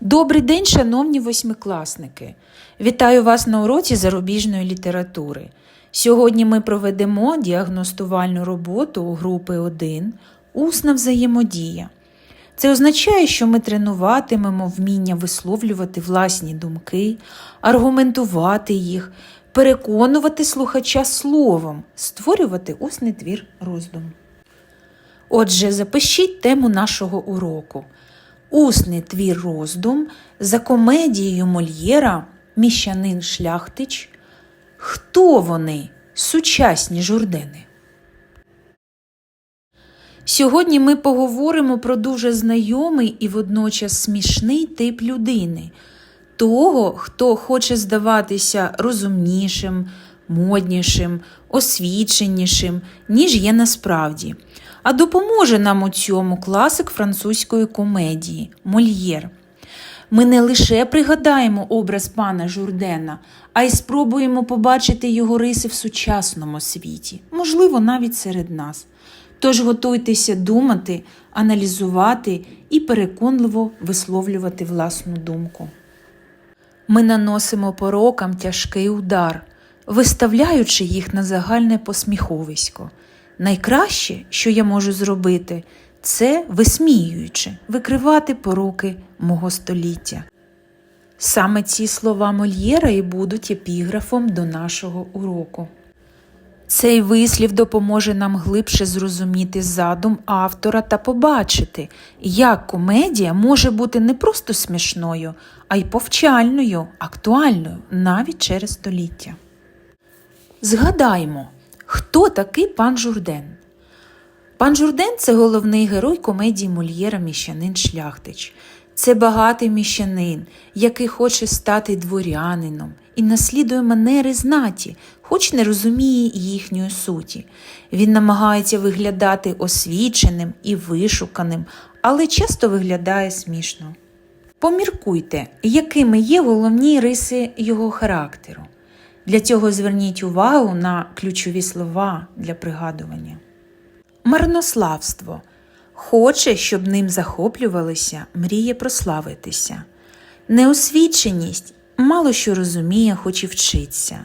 Добрий день, шановні восьмикласники! Вітаю вас на уроці зарубіжної літератури. Сьогодні ми проведемо діагностувальну роботу групи 1 Усна взаємодія. Це означає, що ми тренуватимемо вміння висловлювати власні думки, аргументувати їх, переконувати слухача словом, створювати усний твір роздум. Отже, запишіть тему нашого уроку. Усний твір роздум за комедією Мольєра Міщанин Шляхтич. Хто вони, сучасні журдени? Сьогодні ми поговоримо про дуже знайомий і водночас смішний тип людини, того, хто хоче здаватися розумнішим, моднішим, освіченішим, ніж є насправді. А допоможе нам у цьому класик французької комедії Мольєр. Ми не лише пригадаємо образ пана Журдена, а й спробуємо побачити його риси в сучасному світі, можливо, навіть серед нас. Тож готуйтеся думати, аналізувати і переконливо висловлювати власну думку. Ми наносимо порокам тяжкий удар, виставляючи їх на загальне посміховисько. Найкраще, що я можу зробити, це висміюючи, викривати пороки мого століття. Саме ці слова Мольєра і будуть епіграфом до нашого уроку. Цей вислів допоможе нам глибше зрозуміти задум автора та побачити, як комедія може бути не просто смішною, а й повчальною, актуальною навіть через століття. Згадаймо, хто такий пан Журден. Пан Журден це головний герой комедії Мольєра Міщанин Шляхтич. Це багатий міщанин, який хоче стати дворянином і наслідує манери знаті, хоч не розуміє їхньої суті. Він намагається виглядати освіченим і вишуканим, але часто виглядає смішно. Поміркуйте, якими є головні риси його характеру. Для цього зверніть увагу на ключові слова для пригадування. Марнославство хоче, щоб ним захоплювалися, мріє прославитися. Неосвіченість мало що розуміє, хоч і вчиться.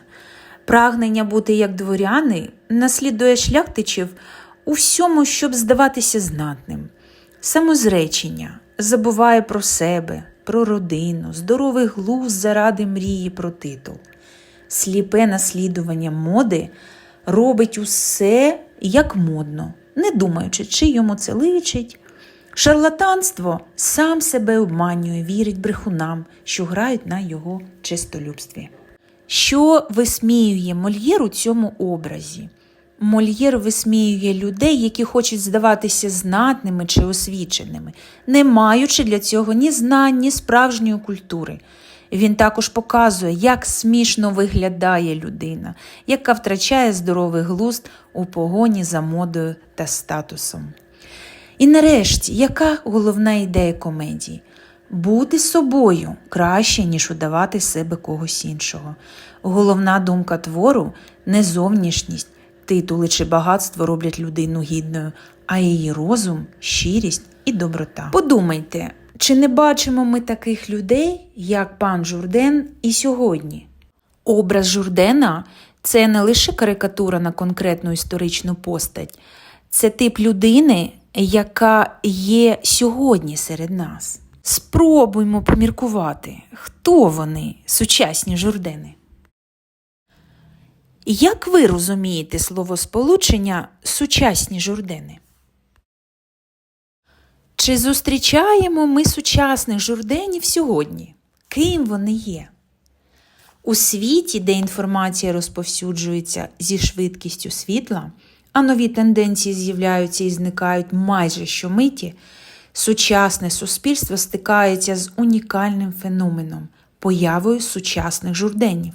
Прагнення бути як дворяни наслідує шляхтичів у всьому, щоб здаватися знатним. Самозречення забуває про себе, про родину, здоровий глузд заради мрії про титул. Сліпе наслідування моди робить усе як модно, не думаючи, чи йому це личить. Шарлатанство сам себе обманює, вірить брехунам, що грають на його чистолюбстві. Що висміює Мольєр у цьому образі? Мольєр висміює людей, які хочуть здаватися знатними чи освіченими, не маючи для цього ні знань, ні справжньої культури. Він також показує, як смішно виглядає людина, яка втрачає здоровий глузд у погоні за модою та статусом. І нарешті, яка головна ідея комедії? Бути собою краще, ніж удавати себе когось іншого. Головна думка твору не зовнішність, титули чи багатство роблять людину гідною, а її розум, щирість і доброта. Подумайте, чи не бачимо ми таких людей, як пан Журден, і сьогодні? Образ Журдена це не лише карикатура на конкретну історичну постать, це тип людини, яка є сьогодні серед нас. Спробуймо поміркувати, хто вони, сучасні журдени. Як ви розумієте словосполучення сучасні журдени? Чи зустрічаємо ми сучасних журденів сьогодні? Ким вони є? У світі, де інформація розповсюджується зі швидкістю світла, а нові тенденції з'являються і зникають майже щомиті, сучасне суспільство стикається з унікальним феноменом появою сучасних журденів.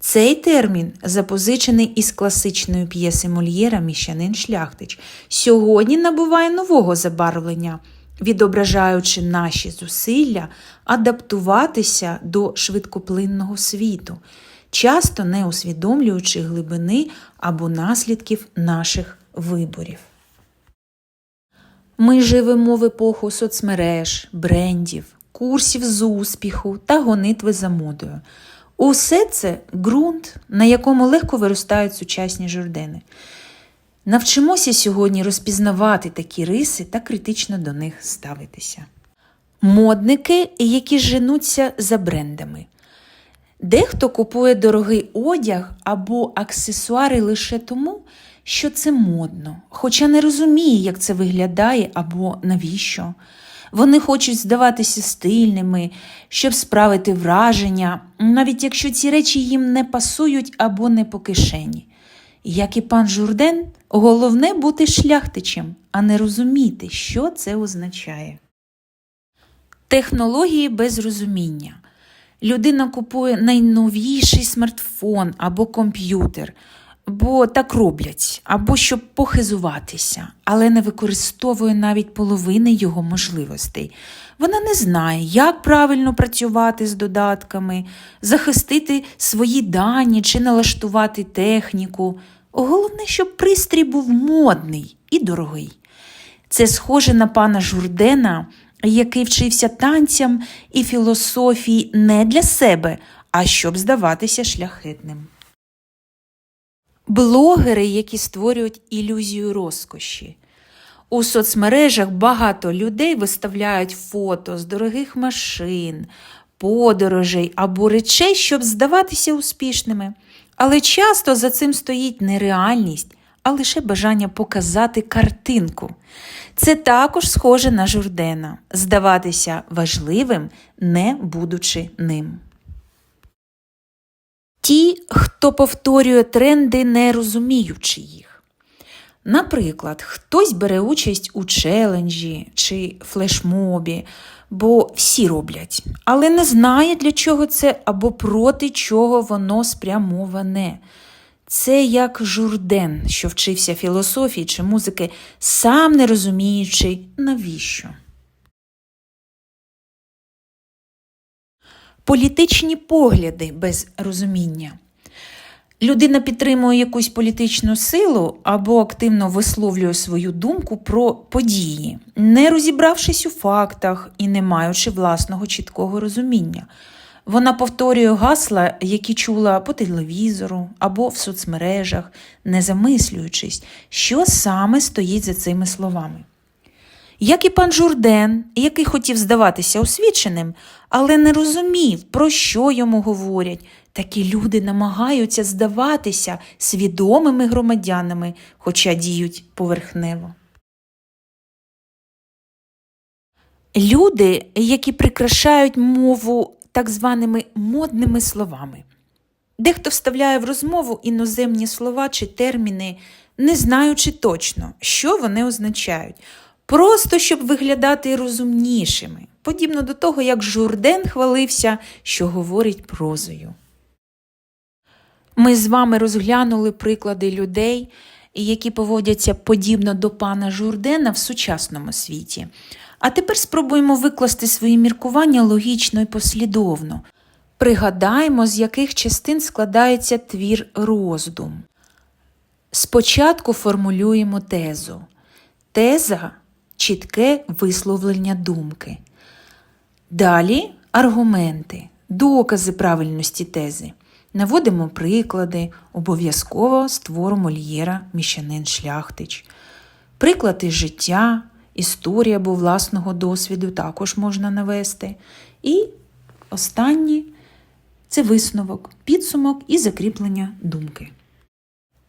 Цей термін запозичений із класичної п'єси Мольєра Міщанин Шляхтич, сьогодні набуває нового забарвлення, відображаючи наші зусилля адаптуватися до швидкоплинного світу, часто не усвідомлюючи глибини або наслідків наших виборів. Ми живемо в епоху соцмереж, брендів, курсів з успіху та гонитви за модою. Усе це ґрунт, на якому легко виростають сучасні журдени. Навчимося сьогодні розпізнавати такі риси та критично до них ставитися. Модники, які женуться за брендами. Дехто купує дорогий одяг або аксесуари лише тому, що це модно, хоча не розуміє, як це виглядає або навіщо. Вони хочуть здаватися стильними, щоб справити враження, навіть якщо ці речі їм не пасують або не по кишені. Як і пан Журден, головне бути шляхтичем, а не розуміти, що це означає. Технології без розуміння. Людина купує найновіший смартфон або комп'ютер, бо так роблять, або щоб похизуватися, але не використовує навіть половини його можливостей. Вона не знає, як правильно працювати з додатками, захистити свої дані чи налаштувати техніку. Головне, щоб пристрій був модний і дорогий. Це схоже на пана Журдена, який вчився танцям і філософії не для себе, а щоб здаватися шляхетним. Блогери, які створюють ілюзію розкоші. У соцмережах багато людей виставляють фото з дорогих машин, подорожей або речей, щоб здаватися успішними. Але часто за цим стоїть не реальність, а лише бажання показати картинку. Це також схоже на Журдена здаватися важливим, не будучи ним. Ті, хто повторює тренди, не розуміючи їх. Наприклад, хтось бере участь у челенджі чи флешмобі, бо всі роблять, але не знає, для чого це або проти чого воно спрямоване. Це як журден, що вчився філософії чи музики, сам не розуміючи, навіщо. Політичні погляди без розуміння. Людина підтримує якусь політичну силу або активно висловлює свою думку про події, не розібравшись у фактах і не маючи власного чіткого розуміння. Вона повторює гасла, які чула по телевізору або в соцмережах, не замислюючись, що саме стоїть за цими словами. Як і пан Журден, який хотів здаватися освіченим, але не розумів, про що йому говорять, такі люди намагаються здаватися свідомими громадянами, хоча діють поверхнево. Люди, які прикрашають мову так званими модними словами. Дехто вставляє в розмову іноземні слова чи терміни, не знаючи точно, що вони означають, просто щоб виглядати розумнішими, подібно до того, як Журден хвалився, що говорить прозою. Ми з вами розглянули приклади людей, які поводяться подібно до пана Журдена в сучасному світі. А тепер спробуємо викласти свої міркування логічно і послідовно. Пригадаємо, з яких частин складається твір роздум. Спочатку формулюємо тезу. Теза чітке висловлення думки. Далі аргументи, докази правильності тези. Наводимо приклади, обов'язково з твору Мольєра Міщанин Шляхтич. Приклад із життя, історія або власного досвіду також можна навести. І останнє це висновок, підсумок і закріплення думки.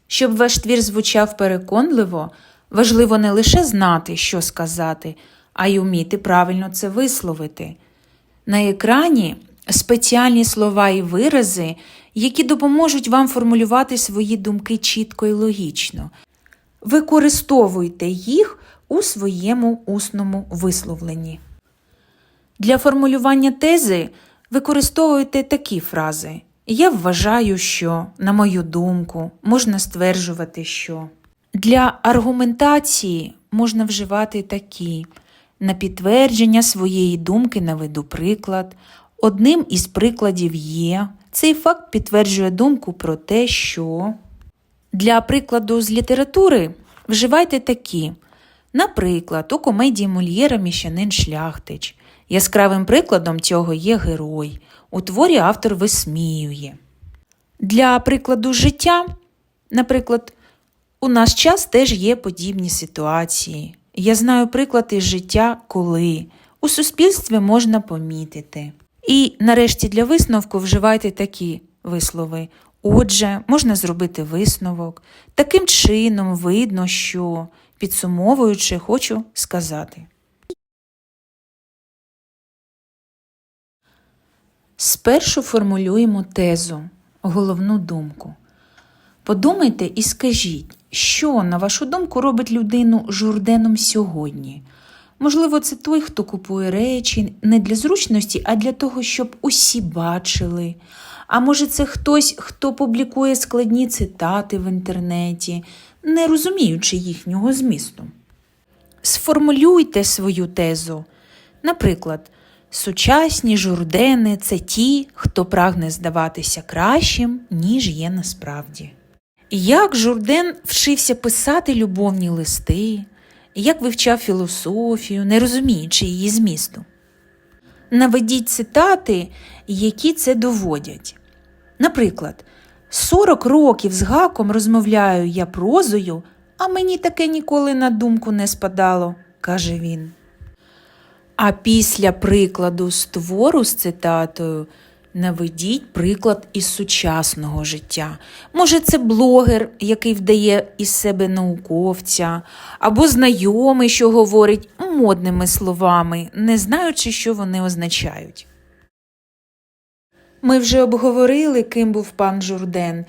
Щоб ваш твір звучав переконливо, важливо не лише знати, що сказати, а й уміти правильно це висловити. На екрані спеціальні слова і вирази, які допоможуть вам формулювати свої думки чітко і логічно. Використовуйте їх у своєму усному висловленні. Для формулювання тези використовуйте такі фрази. Я вважаю, що, на мою думку, можна стверджувати, що. Для аргументації можна вживати такі. На підтвердження своєї думки наведу приклад. Одним із прикладів є. Цей факт підтверджує думку про те, що. Для прикладу з літератури вживайте такі. Наприклад, у комедії Мольєра Міщанин Шляхтич. Яскравим прикладом цього є герой. У творі автор висміює. Для прикладу життя, наприклад, у наш час теж є подібні ситуації. Я знаю приклад із життя, коли у суспільстві можна помітити. І нарешті для висновку вживайте такі вислови. Отже, можна зробити висновок. Таким чином видно, що, підсумовуючи, хочу сказати. Спершу формулюємо тезу, головну думку. Подумайте і скажіть, що, на вашу думку, робить людину журденом сьогодні. Можливо, це той, хто купує речі не для зручності, а для того, щоб усі бачили. А може, це хтось, хто публікує складні цитати в інтернеті, не розуміючи їхнього змісту. Сформулюйте свою тезу. Наприклад, сучасні журдени це ті, хто прагне здаватися кращим, ніж є насправді. Як Журден вчився писати любовні листи, як вивчав філософію, не розуміючи її змісту. Наведіть цитати, які це доводять. Наприклад, 40 років з гаком розмовляю я прозою, а мені таке ніколи на думку не спадало, каже він. А після прикладу з твору з цитатою наведіть приклад із сучасного життя. Може, це блогер, який вдає із себе науковця, або знайомий, що говорить модними словами, не знаючи, що вони означають. Ми вже обговорили, ким був пан Журден,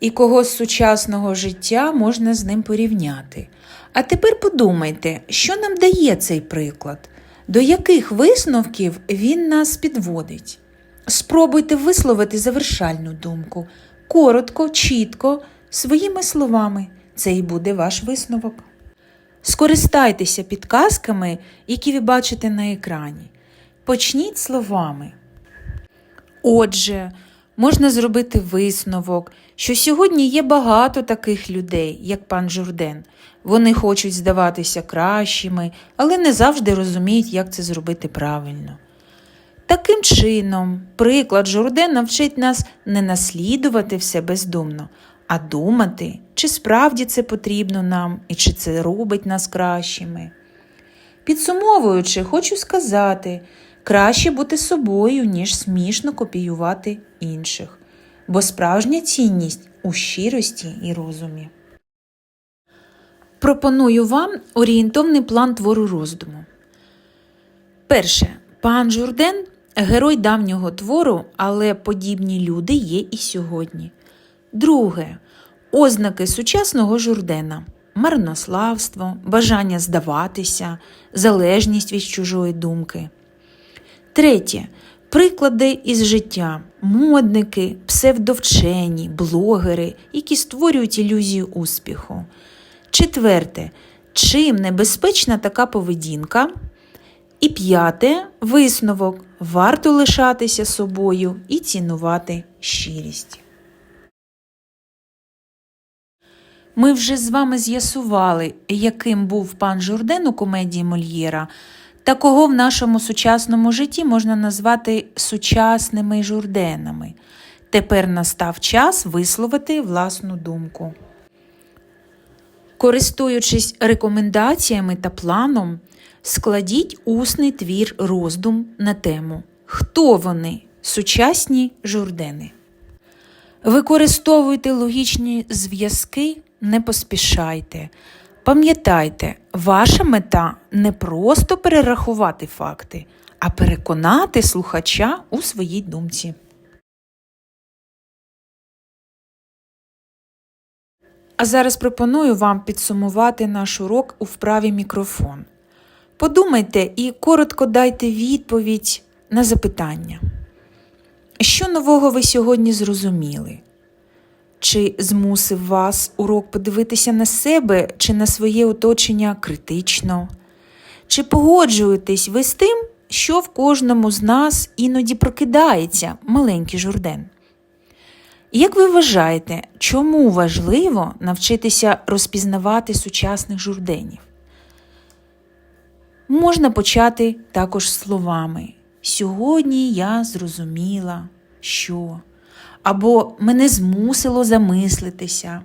і кого з сучасного життя можна з ним порівняти. А тепер подумайте, що нам дає цей приклад, до яких висновків він нас підводить. Спробуйте висловити завершальну думку коротко, чітко, своїми словами. Це і буде ваш висновок. Скористайтеся підказками, які ви бачите на екрані. Почніть словами. Отже, можна зробити висновок, що сьогодні є багато таких людей, як пан Журден. Вони хочуть здаватися кращими, але не завжди розуміють, як це зробити правильно. Таким чином, приклад Журдена вчить нас не наслідувати все бездумно, а думати, чи справді це потрібно нам і чи це робить нас кращими. Підсумовуючи, хочу сказати, краще бути собою, ніж смішно копіювати інших, бо справжня цінність у щирості і розумі. Пропоную вам орієнтовний план твору роздуму. Перше. Пан Журден герой давнього твору, але подібні люди є і сьогодні. Друге. Ознаки сучасного Журдена марнославство, бажання здаватися, залежність від чужої думки. Третє. Приклади із життя, модники, псевдовчені, блогери, які створюють ілюзію успіху. Четверте. Чим небезпечна така поведінка? І п'яте висновок. Варто лишатися собою і цінувати щирість. Ми вже з вами з'ясували, яким був пан Журден у комедії Мольєра, та кого в нашому сучасному житті можна назвати сучасними журденами. Тепер настав час висловити власну думку. Користуючись рекомендаціями та планом, складіть усний твір роздум на тему Хто вони? Сучасні журдени. Використовуйте логічні зв'язки, не поспішайте. Пам'ятайте, ваша мета не просто перерахувати факти, а переконати слухача у своїй думці. А зараз пропоную вам підсумувати наш урок у вправі мікрофон. Подумайте і коротко дайте відповідь на запитання. Що нового ви сьогодні зрозуміли? Чи змусив вас урок подивитися на себе чи на своє оточення критично? Чи погоджуєтесь ви з тим, що в кожному з нас іноді прокидається маленький журден? Як ви вважаєте, чому важливо навчитися розпізнавати сучасних журденів? Можна почати також словами. Сьогодні я зрозуміла, що або мене змусило замислитися.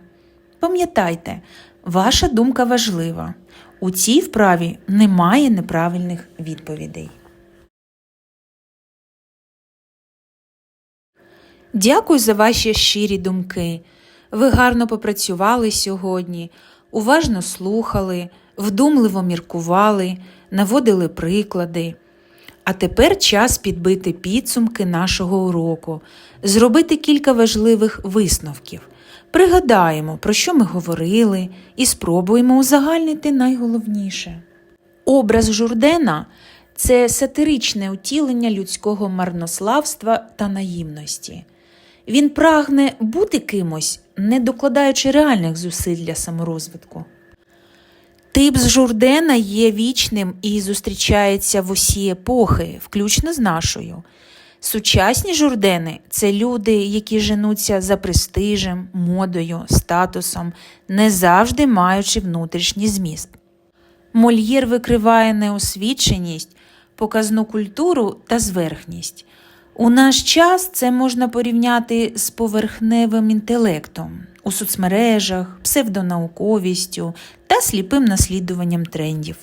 Пам'ятайте, ваша думка важлива. У цій вправі немає неправильних відповідей. Дякую за ваші щирі думки. Ви гарно попрацювали сьогодні, уважно слухали, вдумливо міркували, наводили приклади. А тепер час підбити підсумки нашого уроку, зробити кілька важливих висновків. Пригадаємо, про що ми говорили, і спробуємо узагальнити найголовніше. Образ Журдена це сатиричне утілення людського марнославства та наївності. Він прагне бути кимось, не докладаючи реальних зусиль для саморозвитку. Тип з Журдена є вічним і зустрічається в усі епохи, включно з нашою. Сучасні журдени це люди, які женуться за престижем, модою, статусом, не завжди маючи внутрішній зміст. Мольєр викриває неосвіченість, показну культуру та зверхність. У наш час це можна порівняти з поверхневим інтелектом у соцмережах, псевдонауковістю та сліпим наслідуванням трендів.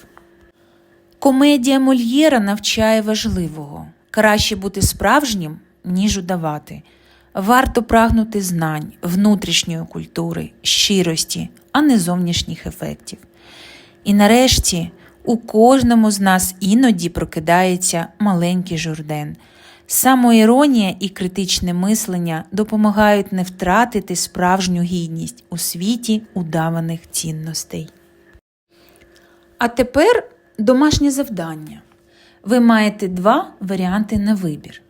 Комедія Мольєра навчає важливого краще бути справжнім, ніж удавати. Варто прагнути знань, внутрішньої культури, щирості, а не зовнішніх ефектів. І нарешті у кожному з нас іноді прокидається маленький журден. Самоіронія і критичне мислення допомагають не втратити справжню гідність у світі удаваних цінностей. А тепер домашнє завдання. Ви маєте два варіанти на вибір.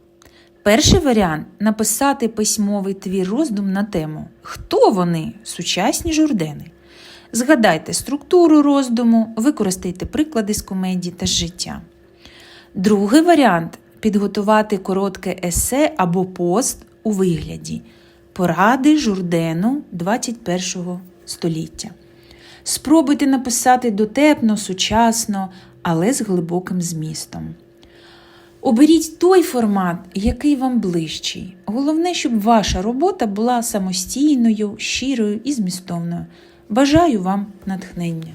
Перший варіант написати письмовий твір роздум на тему Хто вони? Сучасні журдени. Згадайте структуру роздуму, використайте приклади з комедії та життя. Другий варіант підготувати коротке есе або пост у вигляді Поради журдену 21 століття. Спробуйте написати дотепно, сучасно, але з глибоким змістом. Оберіть той формат, який вам ближчий. Головне, щоб ваша робота була самостійною, щирою і змістовною. Бажаю вам натхнення!